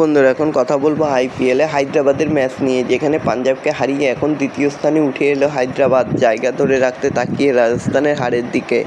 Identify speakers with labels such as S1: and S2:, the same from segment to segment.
S1: বন্ধুরা, এখন কথা বলব আইপিএলে হায়দ্রাবাদের ম্যাচ নিয়ে, যেখানে পাঞ্জাবকে হারিয়ে এখন দ্বিতীয় স্থানে উঠে এলো হায়দ্রাবাদ। জায়গা ধরে রাখতে তাকিয়ে রাজস্থানের হারের দিকে।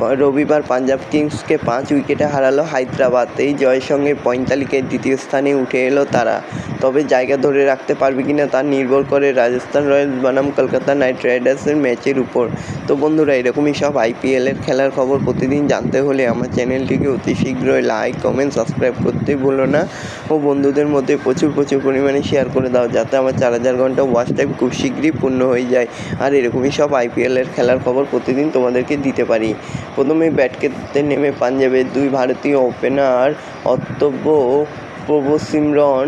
S1: রবিবার পাঞ্জাব কিংসকে পাঁচ উইকেটে হারালো হায়দ্রাবাদ। এই জয়ের সঙ্গে পয়েন্ট তালিকায় দ্বিতীয় স্থানে উঠে এলো তারা। তবে জায়গা ধরে রাখতে পারবে কিনা তা নির্ভর করে রাজস্থান রয়্যালস বনাম কলকাতা নাইট রাইডার্সের ম্যাচের উপর। তো বন্ধুরা, এরকমই সব আইপিএলের খেলার খবর প্রতিদিন জানতে হলে আমার চ্যানেলটিকে অতি শীঘ্রই লাইক, কমেন্ট, সাবস্ক্রাইব করতে ভুলো না। ও বন্ধুদের মধ্যে প্রচুর প্রচুর পরিমাণে শেয়ার করে দাও যাতে আমার চার হাজার ঘণ্টা ওয়াচ টাইম খুব শীঘ্রই পূর্ণ হয়ে যায়। আর এরকমই সব আইপিএলের খেলার খবর প্রতিদিন তোমাদেরকে দিতে পারি। প্রথমে ব্যাট করতে নেমে পাঞ্জাবের দুই ভারতীয় ওপেনার অর্তব্য ও প্রভু সিমরন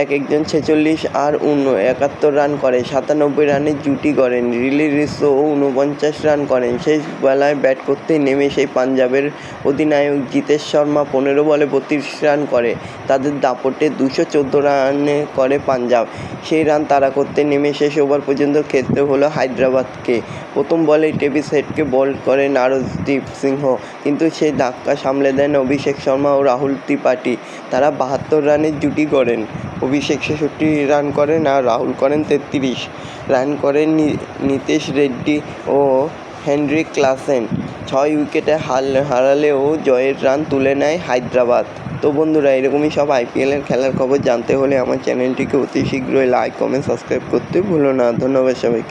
S1: এক একজন ছেচল্লিশ আর উন একাত্তর রান করে, সাতানব্বই রানের জুটি গড়েন, রিলি রিসো উনপঞ্চাশ রান করেন। শেষ বেলায় ব্যাট করতে নেমে সেই পাঞ্জাবের অধিনায়ক জিতেশ শর্মা পনেরো বলে বত্রিশ রান করে। তাদের দাপটে দুশো চোদ্দ রানে করে পাঞ্জাব। সেই রান তাড়া করতে নেমে শেষ ওভার পর্যন্ত খেলতে হলো হায়দ্রাবাদকে। প্রথম বলে টেভিস হেডকে বল করেন আরশদীপ সিংহ, কিন্তু সেই ধাক্কা সামলে দেন অভিষেক শর্মা ও রাহুল ত্রিপাঠী। তারা বাহাত্তর রানের জুটি গড়েন। অভিষেক ছেষট্টি রান করেন আর রাহুল করেন তেত্রিশ। রান করেন নিতেশ রেড্ডি ও হেনরিক ক্লাসেন। ছয় উইকেটে হার হারালেও জয়ের রান তুলে নেয় হায়দ্রাবাদ। তো বন্ধুরা, এরকমই সব আইপিএলের খেলার খবর জানতে হলে আমার চ্যানেলটিকে অতি শীঘ্রই লাইক কমেন্ট সাবস্ক্রাইব করতে ভুলো না। ধন্যবাদ সবাইকে।